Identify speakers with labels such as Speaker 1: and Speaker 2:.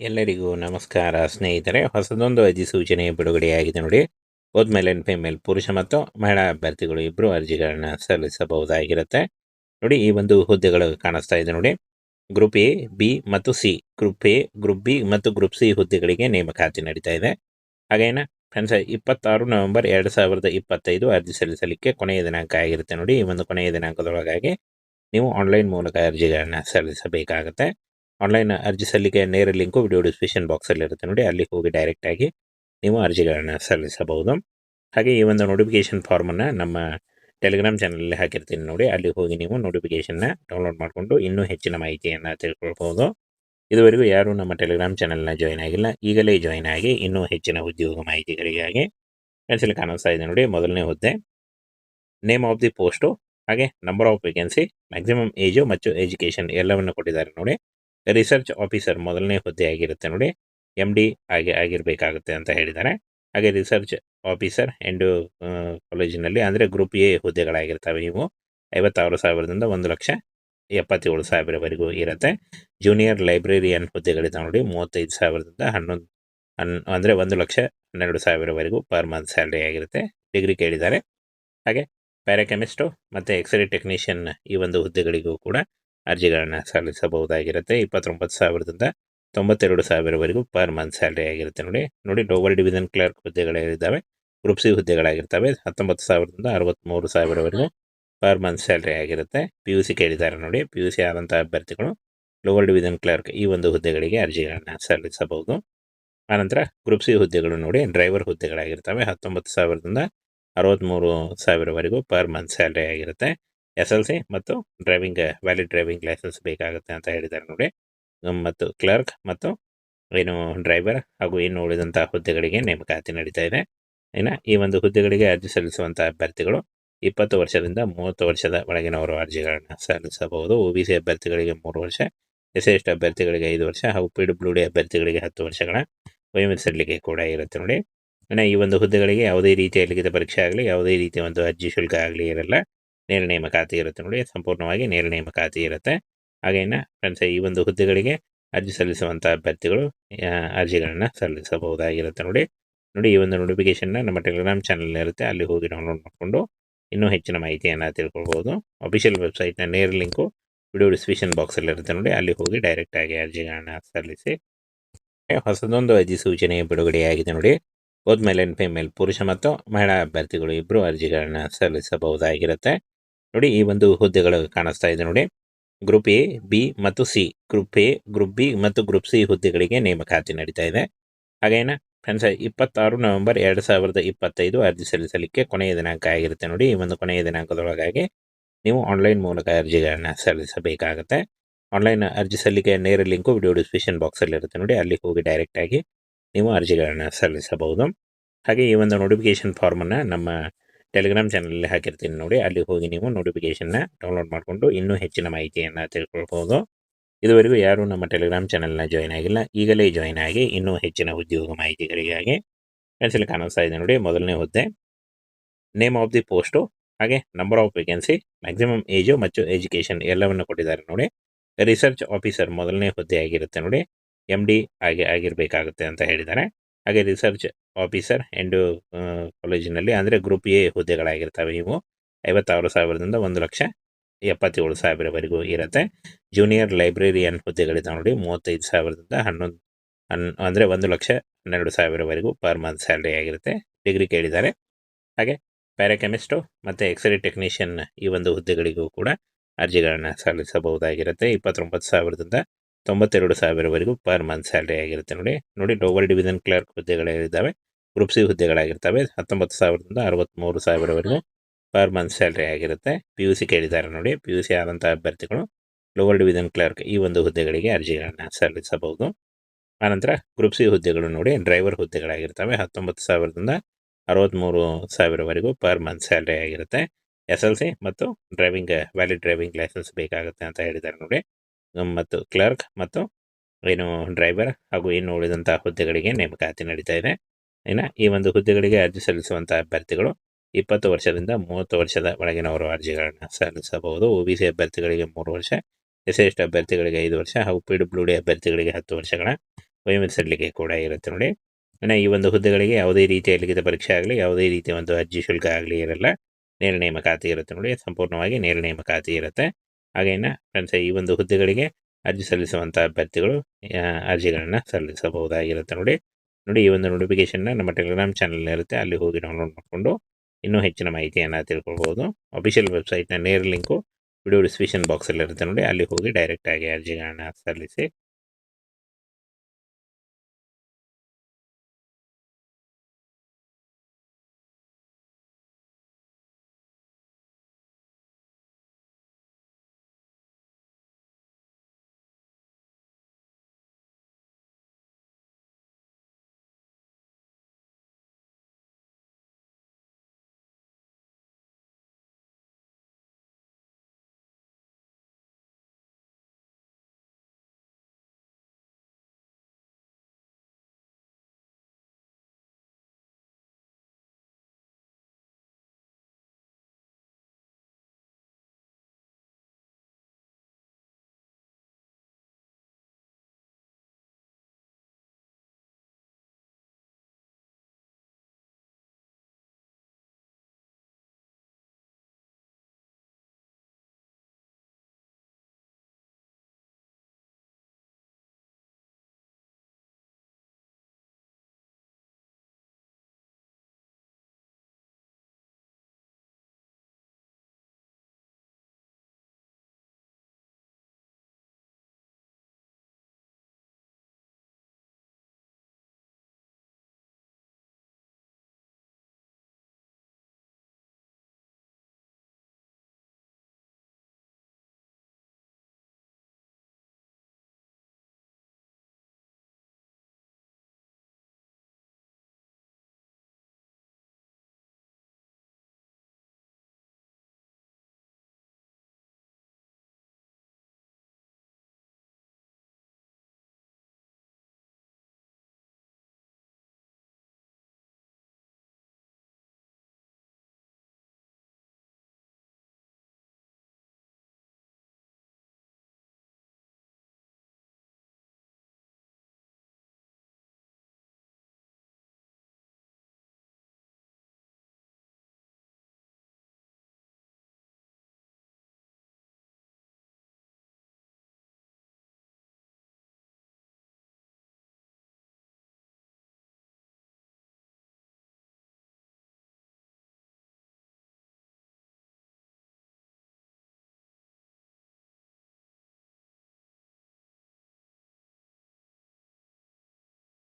Speaker 1: ಎಲ್ಲರಿಗೂ ನಮಸ್ಕಾರ, ಸ್ನೇಹಿತರೆ. ಹೊಸದೊಂದು ಅಧಿಸೂಚನೆ ಬಿಡುಗಡೆಯಾಗಿದೆ ನೋಡಿ. ಹೋದ ಮೇಲೆ ಎನ್ ಆ್ಯಂಡ್ ಫಿಮೇಲ್ ಪುರುಷ ಮತ್ತು ಮಹಿಳಾ ಅಭ್ಯರ್ಥಿಗಳು ಇಬ್ಬರು ಅರ್ಜಿಗಳನ್ನು ಸಲ್ಲಿಸಬಹುದಾಗಿರುತ್ತೆ. ನೋಡಿ, ಈ ಒಂದು ಹುದ್ದೆಗಳು ಕಾಣಿಸ್ತಾ ಇದೆ ನೋಡಿ. ಗ್ರೂಪ್ ಎ, ಬಿ ಮತ್ತು C. Group A, group B ಮತ್ತು ಗ್ರೂಪ್ ಸಿ ಹುದ್ದೆಗಳಿಗೆ ನೇಮಕಾತಿ ನಡೀತಾ ಇದೆ. ಹಾಗೇನ, ಫ್ರೆಂಡ್ಸ್, ಇಪ್ಪತ್ತಾರು ನವೆಂಬರ್ ಎರಡು ಸಾವಿರದ ಇಪ್ಪತ್ತೈದು ಅರ್ಜಿ ಸಲ್ಲಿಸಲಿಕ್ಕೆ ಕೊನೆಯ ದಿನಾಂಕ ಆಗಿರುತ್ತೆ ನೋಡಿ. ಈ ಒಂದು ಕೊನೆಯ ದಿನಾಂಕದೊಳಗಾಗಿ ನೀವು ಆನ್ಲೈನ್ ಮೂಲಕ ಅರ್ಜಿಗಳನ್ನು ಸಲ್ಲಿಸಬೇಕಾಗತ್ತೆ. ಆನ್ಲೈನ್ ಅರ್ಜಿ ಸಲ್ಲಿಕೆ ನೇರ ಲಿಂಕು ವಿಡಿಯೋ ಡಿಸ್ಕ್ರಿಪ್ಷನ್ ಬಾಕ್ಸಲ್ಲಿ ಇರುತ್ತೆ ನೋಡಿ, ಅಲ್ಲಿ ಹೋಗಿ ಡೈರೆಕ್ಟಾಗಿ ನೀವು ಅರ್ಜಿಗಳನ್ನು ಸಲ್ಲಿಸಬಹುದು. ಹಾಗೆ ಈ ಒಂದು ನೋಟಿಫಿಕೇಶನ್ ಫಾರ್ಮನ್ನು ನಮ್ಮ ಟೆಲಿಗ್ರಾಮ್ ಚಾನಲಲ್ಲಿ ಹಾಕಿರ್ತೀನಿ ನೋಡಿ, ಅಲ್ಲಿ ಹೋಗಿ ನೀವು ನೋಟಿಫಿಕೇಷನ್ನ ಡೌನ್ಲೋಡ್ ಮಾಡಿಕೊಂಡು ಇನ್ನೂ ಹೆಚ್ಚಿನ ಮಾಹಿತಿಯನ್ನು ತಿಳ್ಕೊಳ್ಬೋದು ಇದುವರೆಗೂ ಯಾರು ನಮ್ಮ ಟೆಲಿಗ್ರಾಮ್ ಚಾನಲ್ನ ಜಾಯ್ನ್ ಆಗಿಲ್ಲ, ಈಗಲೇ ಜಾಯ್ನ್ ಆಗಿ ಇನ್ನೂ ಹೆಚ್ಚಿನ ಉದ್ಯೋಗ ಮಾಹಿತಿಗಳಿಗಾಗಿ ಫ್ರೆಂಡ್ಸಲ್ಲಿ ಕಾಣಿಸ್ತಾ ಇದೆ ನೋಡಿ, ಮೊದಲನೇ ಹುದ್ದೆ. ನೇಮ್ ಆಫ್ ದಿ ಪೋಸ್ಟು ಹಾಗೆ number of vacancy maximum age ಮತ್ತು ಎಜುಕೇಷನ್ ಎಲ್ಲವನ್ನು ಕೊಟ್ಟಿದ್ದಾರೆ ನೋಡಿ. ರಿಸರ್ಚ್ ಆಫೀಸರ್ ಮೊದಲನೇ ಹುದ್ದೆ ಆಗಿರುತ್ತೆ ನೋಡಿ. ಎಂ ಡಿ ಆಗಿ ಆಗಿರಬೇಕಾಗುತ್ತೆ ಅಂತ ಹೇಳಿದ್ದಾರೆ. ಹಾಗೆ ರಿಸರ್ಚ್ ಆಫೀಸರ್ ಎಂಡು ಕಾಲೇಜಿನಲ್ಲಿ ಅಂದರೆ ಗ್ರೂಪ್ ಎ ಹುದ್ದೆಗಳಾಗಿರ್ತವೆ ಇವು. ಐವತ್ತಾರು ಸಾವಿರದಿಂದ ಒಂದು ಲಕ್ಷ ಎಪ್ಪತ್ತೇಳು ಸಾವಿರವರೆಗೂ ಇರುತ್ತೆ. ಜೂನಿಯರ್ ಲೈಬ್ರರಿಯನ್ ಹುದ್ದೆಗಳಿದ್ದಾವೆ ನೋಡಿ. ಮೂವತ್ತೈದು ಸಾವಿರದಿಂದ ಹನ್ನೊಂದು, ಹನ್, ಅಂದರೆ ಒಂದು ಲಕ್ಷ ಹನ್ನೆರಡು ಸಾವಿರವರೆಗೂ ಪರ್ ಮಂತ್ ಸ್ಯಾಲ್ರಿ ಆಗಿರುತ್ತೆ. ಡಿಗ್ರಿ ಕೇಳಿದ್ದಾರೆ. ಹಾಗೆ ಪ್ಯಾರಾಕೆಮಿಸ್ಟು ಮತ್ತು ಎಕ್ಸ್ರೇ ಟೆಕ್ನಿಷಿಯನ್ ಈ ಒಂದು ಹುದ್ದೆಗಳಿಗೂ ಕೂಡ ಅರ್ಜಿಗಳನ್ನು ಸಲ್ಲಿಸಬಹುದಾಗಿರುತ್ತೆ. ಇಪ್ಪತ್ತೊಂಬತ್ತು ಸಾವಿರದಿಂದ ತೊಂಬತ್ತೆರಡು ಸಾವಿರವರೆಗೂ ಪರ್ ಮಂತ್ ಸ್ಯಾಲ್ರಿ ಆಗಿರುತ್ತೆ ನೋಡಿ. ನೋಡಿ, ಲೋವರ್ ಡಿವಿಷನ್ ಕ್ಲರ್ಕ್ ಹುದ್ದೆಗಳಿದ್ದಾವೆ ಗ್ರೂಪ್ ಸಿ ಹುದ್ದೆಗಳಾಗಿರ್ತವೆ. ಹತ್ತೊಂಬತ್ತು ಸಾವಿರದಿಂದ ಅರವತ್ತ್ಮೂರು ಸಾವಿರವರೆಗೂ ಪರ್ ಮಂತ್ ಸ್ಯಾಲ್ರಿ ಆಗಿರುತ್ತೆ. ಪಿ ಯು ಸಿ ಕೇಳಿದ್ದಾರೆ ನೋಡಿ. ಪಿ ಯು ಸಿ ಆದಂಥ ಅಭ್ಯರ್ಥಿಗಳು ಲೋವರ್ ಡಿವಿಷನ್ ಕ್ಲರ್ಕ್ ಈ ಒಂದು ಹುದ್ದೆಗಳಿಗೆ ಅರ್ಜಿಗಳನ್ನು ಸಲ್ಲಿಸಬಹುದು. ಆನಂತರ ಗ್ರೂಪ್ ಸಿ ಹುದ್ದೆಗಳು ನೋಡಿ, ಡ್ರೈವರ್ ಹುದ್ದೆಗಳಾಗಿರ್ತವೆ. ಹತ್ತೊಂಬತ್ತು ಸಾವಿರದಿಂದ ಅರವತ್ತ್ಮೂರು ಸಾವಿರವರೆಗೂ ಪರ್ ಮಂತ್ ಸ್ಯಾಲ್ರಿ ಆಗಿರುತ್ತೆ. ಎಸ್ ಎಲ್ ಸಿ ಮತ್ತು ಡ್ರೈವಿಂಗ್, ವ್ಯಾಲಿಡ್ ಡ್ರೈವಿಂಗ್ ಲೈಸೆನ್ಸ್ ಬೇಕಾಗುತ್ತೆ ಅಂತ ಹೇಳಿದ್ದಾರೆ ನೋಡಿ. ಮತ್ತು ಕ್ಲರ್ಕ್ ಮತ್ತು ಏನು ಡ್ರೈವರ್ ಹಾಗೂ ಇನ್ನು ಉಳಿದಂಥ ಹುದ್ದೆಗಳಿಗೆ ನೇಮಕಾತಿ ನಡೀತಾ ಇದೆ. ಇನ್ನು ಈ ಒಂದು ಹುದ್ದೆಗಳಿಗೆ ಅರ್ಜಿ ಸಲ್ಲಿಸುವಂತಹ ಅಭ್ಯರ್ಥಿಗಳು ಇಪ್ಪತ್ತು ವರ್ಷದಿಂದ ಮೂವತ್ತು ವರ್ಷದ ಒಳಗಿನವರು ಅರ್ಜಿಗಳನ್ನು ಸಲ್ಲಿಸಬಹುದು. ಒ ಬಿ ಸಿ ಅಭ್ಯರ್ಥಿಗಳಿಗೆ ಮೂರು ವರ್ಷ, ಎಸ್ ಎಸ್ ಅಭ್ಯರ್ಥಿಗಳಿಗೆ ಐದು ವರ್ಷ ಹಾಗೂ ಪಿ ಡಬ್ಲ್ಯೂ ಡಿ ಅಭ್ಯರ್ಥಿಗಳಿಗೆ ಹತ್ತು ವರ್ಷಗಳ ವಯಮಿಸಲಿಕ್ಕೆ ಕೂಡ ಇರುತ್ತೆ ನೋಡಿ. ಇನ್ನು ಈ ಒಂದು ಹುದ್ದೆಗಳಿಗೆ ಯಾವುದೇ ರೀತಿಯ ಲಿಖಿತ ಪರೀಕ್ಷೆ ಆಗಲಿ, ಯಾವುದೇ ರೀತಿಯ ಒಂದು ಅರ್ಜಿ ಶುಲ್ಕ ಆಗಲಿ ಇರಲ್ಲ. ನೇರ ನೇಮಕಾತಿ ಇರುತ್ತೆ ನೋಡಿ, ಸಂಪೂರ್ಣವಾಗಿ ನೇರ ನೇಮಕಾತಿ ಇರುತ್ತೆ. ಹಾಗೆ ಇನ್ನು ಫ್ರೆಂಡ್ಸ್ ಈ ಒಂದು ಹುದ್ದೆಗಳಿಗೆ ಅರ್ಜಿ ಸಲ್ಲಿಸುವಂಥ ಅಭ್ಯರ್ಥಿಗಳು ಅರ್ಜಿಗಳನ್ನು ಸಲ್ಲಿಸಬಹುದಾಗಿರುತ್ತೆ ನೋಡಿ. ನೋಡಿ, ಈ ಒಂದು ನೋಟಿಫಿಕೇಶನ್ನ ನಮ್ಮ ಟೆಲಿಗ್ರಾಮ್ ಚಾನಲ್ ಇರುತ್ತೆ. ಅಲ್ಲಿ ಹೋಗಿ ಡೌನ್ಲೋಡ್ ಮಾಡಿಕೊಂಡು ಇನ್ನೂ ಹೆಚ್ಚಿನ ಮಾಹಿತಿಯನ್ನು ತಿಳ್ಕೊಳ್ಬೋದು. ಅಫಿಷಿಯಲ್ ವೆಬ್ಸೈಟ್ನ ನೇರ ಲಿಂಕು ವಿಡಿಯೋ ಡಿಸ್ಕ್ರಿಪ್ಷನ್ ಇರುತ್ತೆ ನೋಡಿ. ಅಲ್ಲಿ ಹೋಗಿ ಡೈರೆಕ್ಟಾಗಿ ಅರ್ಜಿಗಳನ್ನು ಸಲ್ಲಿಸಿ ಹೊಸದೊಂದು ಅಧಿಸೂಚನೆ ಬಿಡುಗಡೆಯಾಗಿದೆ ನೋಡಿ. ಹೋದ್ಮೇಲೆ ಫಿಮೇಲ್ ಪುರುಷ ಮತ್ತು ಮಹಿಳಾ ಅಭ್ಯರ್ಥಿಗಳು ಇಬ್ಬರು ಅರ್ಜಿಗಳನ್ನು ಸಲ್ಲಿಸಬಹುದಾಗಿರುತ್ತೆ. ನೋಡಿ ಈ ಒಂದು ಹುದ್ದೆಗಳು ಕಾಣಿಸ್ತಾ ಇದೆ ನೋಡಿ. ಗ್ರೂಪ್ ಎ, ಬಿ ಮತ್ತು C. Group A, group B ಮತ್ತು ಗ್ರೂಪ್ ಸಿ ಹುದ್ದೆಗಳಿಗೆ ನೇಮಕಾತಿ ನಡೀತಾ ಇದೆ. ಹಾಗೇನ? ಫ್ರೆಂಡ್ಸ್, ಇಪ್ಪತ್ತಾರು ನವೆಂಬರ್ ಎರಡು ಸಾವಿರದ ಇಪ್ಪತ್ತೈದು ಅರ್ಜಿ ಸಲ್ಲಿಸಲಿಕ್ಕೆ ಕೊನೆಯ ದಿನಾಂಕ ಆಗಿರುತ್ತೆ ನೋಡಿ. ಈ ಒಂದು ಕೊನೆಯ ದಿನಾಂಕದೊಳಗಾಗಿ ನೀವು ಆನ್ಲೈನ್ ಮೂಲಕ ಅರ್ಜಿಗಳನ್ನು ಸಲ್ಲಿಸಬೇಕಾಗತ್ತೆ. ಆನ್ಲೈನ್ ಅರ್ಜಿ ಸಲ್ಲಿಕೆ ನೇರ ಲಿಂಕು ವಿಡಿಯೋ ಡಿಸ್ಕ್ರಿಪ್ಷನ್ ಬಾಕ್ಸಲ್ಲಿ ಇರುತ್ತೆ ನೋಡಿ. ಅಲ್ಲಿ ಹೋಗಿ ಡೈರೆಕ್ಟಾಗಿ ನೀವು ಅರ್ಜಿಗಳನ್ನು ಸಲ್ಲಿಸಬಹುದು. ಹಾಗೆ ಈ ಒಂದು ನೋಟಿಫಿಕೇಶನ್ ಫಾರ್ಮನ್ನು ನಮ್ಮ ಟೆಲಿಗ್ರಾಮ್ ಚಾನಲಲ್ಲಿ ಹಾಕಿರ್ತೀನಿ ನೋಡಿ. ಅಲ್ಲಿ ಹೋಗಿ ನೀವು ನೋಟಿಫಿಕೇಷನ್ನ ಡೌನ್ಲೋಡ್ ಮಾಡಿಕೊಂಡು ಇನ್ನೂ ಹೆಚ್ಚಿನ ಮಾಹಿತಿಯನ್ನು ತಿಳ್ಕೊಳ್ಬೋದು. ಇದುವರೆಗೂ ಯಾರು ನಮ್ಮ ಟೆಲಿಗ್ರಾಮ್ ಚಾನಲ್ನ ಜಾಯ್ನ್ ಆಗಿಲ್ಲ. ಈಗಲೇ ಜಾಯ್ನ್ ಆಗಿ ಇನ್ನೂ ಹೆಚ್ಚಿನ ಉದ್ಯೋಗ ಮಾಹಿತಿಗಳಿಗಾಗಿ ಕನ್ಸಲ್ಲಿ ಕಾಣಿಸ್ತಾ ಇದೆ ನೋಡಿ. ಮೊದಲನೇ ಹುದ್ದೆ. ನೇಮ್ ಆಫ್ ದಿ ಪೋಸ್ಟು ಹಾಗೆ number of vacancy maximum age ಮತ್ತು ಎಜುಕೇಷನ್ ಎಲ್ಲವನ್ನು ಕೊಟ್ಟಿದ್ದಾರೆ ನೋಡಿ. ರಿಸರ್ಚ್ ಆಫೀಸರ್ ಮೊದಲನೇ ಹುದ್ದೆ ಆಗಿರುತ್ತೆ ನೋಡಿ. ಎಂ ಡಿ ಆಗಿ ಆಗಿರಬೇಕಾಗುತ್ತೆ ಅಂತ ಹೇಳಿದ್ದಾರೆ. ಹಾಗೆ ರಿಸರ್ಚ್ ಆಫೀಸರ್ ಆ್ಯಂಡ್ ಕಾಲೇಜಿನಲ್ಲಿ ಅಂದರೆ ಗ್ರೂಪ್ ಎ ಹುದ್ದೆಗಳಾಗಿರ್ತವೆ ಇವು. ಐವತ್ತಾರು ಸಾವಿರದಿಂದ ಒಂದು ಲಕ್ಷ ಎಪ್ಪತ್ತೇಳು ಸಾವಿರವರೆಗೂ ಇರುತ್ತೆ. ಜೂನಿಯರ್ ಲೈಬ್ರರಿಯನ್ ಹುದ್ದೆಗಳಿದ್ದಾವೆ ನೋಡಿ, ಮೂವತ್ತೈದು ಸಾವಿರದಿಂದ ಹನ್ನೊಂದು, ಹನ್, ಅಂದರೆ ಒಂದು ಲಕ್ಷ ಹನ್ನೆರಡು ಸಾವಿರವರೆಗೂ ಪರ್ ಮಂತ್ ಸ್ಯಾಲ್ರಿ ಆಗಿರುತ್ತೆ. ಡಿಗ್ರಿ ಕೇಳಿದ್ದಾರೆ. ಹಾಗೆ ಪ್ಯಾರಾಕೆಮಿಸ್ಟು ಮತ್ತು ಎಕ್ಸ್ರೇ ಟೆಕ್ನಿಷಿಯನ್ ಈ ಒಂದು ಹುದ್ದೆಗಳಿಗೂ ಕೂಡ ಅರ್ಜಿಗಳನ್ನು ಸಲ್ಲಿಸಬಹುದಾಗಿರುತ್ತೆ. ಇಪ್ಪತ್ತೊಂಬತ್ತು ಸಾವಿರದಿಂದ ತೊಂಬತ್ತೆರಡು ಸಾವಿರವರೆಗೂ ಪರ್ ಮಂತ್ ಸ್ಯಾಲ್ರಿ ಆಗಿರುತ್ತೆ ನೋಡಿ. ನೋಡಿ ಲೋವರ್ ಡಿವಿಷನ್ ಕ್ಲರ್ಕ್ ಹುದ್ದೆಗಳಿದ್ದಾವೆ ಗ್ರೂಪ್ ಸಿ ಹುದ್ದೆಗಳಾಗಿರ್ತವೆ. ಹತ್ತೊಂಬತ್ತು ಸಾವಿರದಿಂದ ಅರವತ್ತ್ಮೂರು ಸಾವಿರವರೆಗೂ ಪರ್ ಮಂತ್ ಸ್ಯಾಲ್ರಿ ಆಗಿರುತ್ತೆ. ಪಿ ಯು ಸಿ ಕೇಳಿದ್ದಾರೆ ನೋಡಿ. ಪಿ ಯು ಸಿ ಆದಂಥ ಅಭ್ಯರ್ಥಿಗಳು ಲೋವರ್ ಡಿವಿಷನ್ ಕ್ಲರ್ಕ್ ಈ ಒಂದು ಹುದ್ದೆಗಳಿಗೆ ಅರ್ಜಿಗಳನ್ನು ಸಲ್ಲಿಸಬಹುದು. ಆನಂತರ ಗ್ರೂಪ್ ಸಿ ಹುದ್ದೆಗಳು ನೋಡಿ, ಡ್ರೈವರ್ ಹುದ್ದೆಗಳಾಗಿರ್ತವೆ. ಹತ್ತೊಂಬತ್ತು ಸಾವಿರದಿಂದ ಅರವತ್ತ್ಮೂರು ಸಾವಿರವರೆಗೂ ಪರ್ ಮಂತ್ ಸ್ಯಾಲ್ರಿ ಆಗಿರುತ್ತೆ. ಎಸ್ ಎಲ್ ಸಿ ಮತ್ತು ಡ್ರೈವಿಂಗ್, ವ್ಯಾಲಿಡ್ ಡ್ರೈವಿಂಗ್ ಲೈಸೆನ್ಸ್ ಬೇಕಾಗುತ್ತೆ ಅಂತ ಹೇಳಿದ್ದಾರೆ ನೋಡಿ. ಮತ್ತು ಕ್ಲರ್ಕ್ ಮತ್ತು ಏನು ಡ್ರೈವರ್ ಹಾಗೂ ಇನ್ನು ಉಳಿದಂಥ ಹುದ್ದೆಗಳಿಗೆ ನೇಮಕಾತಿ ನಡೀತಾ ಇದೆ. ಇನ್ನು ಈ ಒಂದು ಹುದ್ದೆಗಳಿಗೆ ಅರ್ಜಿ ಸಲ್ಲಿಸುವಂಥ ಅಭ್ಯರ್ಥಿಗಳು ಇಪ್ಪತ್ತು ವರ್ಷದಿಂದ ಮೂವತ್ತು ವರ್ಷದ ಒಳಗಿನವರು ಅರ್ಜಿಗಳನ್ನು ಸಲ್ಲಿಸಬಹುದು. ಒ ಬಿ ಸಿ ಅಭ್ಯರ್ಥಿಗಳಿಗೆ ಮೂರು ವರ್ಷ, ಎಸ್ ಎಸ್ ಟಿ ಅಭ್ಯರ್ಥಿಗಳಿಗೆ ಐದು ವರ್ಷ, ಹಾಗೂ ಪಿ ಡಬ್ಲ್ಯೂ ಡಿ ಅಭ್ಯರ್ಥಿಗಳಿಗೆ ಹತ್ತು ವರ್ಷಗಳ ವಯಮಿಸಲಿಕ್ಕೆ ಕೂಡ ಇರುತ್ತೆ ನೋಡಿ. ಇನ್ನು ಈ ಒಂದು ಹುದ್ದೆಗಳಿಗೆ ಯಾವುದೇ ರೀತಿಯ ಲಿಖಿತ ಪರೀಕ್ಷೆ ಆಗಲಿ, ಯಾವುದೇ ರೀತಿಯ ಒಂದು ಅರ್ಜಿ ಶುಲ್ಕ ಆಗಲಿ ಇರಲ್ಲ. ನೇರ ನೇಮಕಾತಿ ಇರುತ್ತೆ ನೋಡಿ. ಸಂಪೂರ್ಣವಾಗಿ ನೇರ ನೇಮಕಾತಿ ಇರುತ್ತೆ. ಹಾಗೇನ ಫ್ರೆಂಡ್ಸ್, ಈ ಒಂದು ಹುದ್ದೆಗಳಿಗೆ ಅರ್ಜಿ ಸಲ್ಲಿಸುವಂಥ ಅಭ್ಯರ್ಥಿಗಳು ಅರ್ಜಿಗಳನ್ನು ಸಲ್ಲಿಸಬಹುದಾಗಿರುತ್ತೆ ನೋಡಿ. ನೋಡಿ ಈ ಒಂದು ನೋಟಿಫಿಕೇಶನ್ನ ನಮ್ಮ ಟೆಲಿಗ್ರಾಮ್ ಚಾನಲ್ ಇರುತ್ತೆ. ಅಲ್ಲಿ ಹೋಗಿ ಡೌನ್ಲೋಡ್ ಮಾಡಿಕೊಂಡು ಇನ್ನೂ ಹೆಚ್ಚಿನ ಮಾಹಿತಿಯನ್ನು ತಿಳ್ಕೊಳ್ಬೋದು. ಅಫಿಷಿಯಲ್ ವೆಬ್ಸೈಟ್ನ ನೇರ ಲಿಂಕು ವಿಡಿಯೋ ಡಿಸ್ಕ್ರಿಪ್ಷನ್ ಬಾಕ್ಸಲ್ಲಿರುತ್ತೆ ನೋಡಿ. ಅಲ್ಲಿ ಹೋಗಿ ಡೈರೆಕ್ಟಾಗಿ ಅರ್ಜಿಗಳನ್ನ ಸಲ್ಲಿಸಿ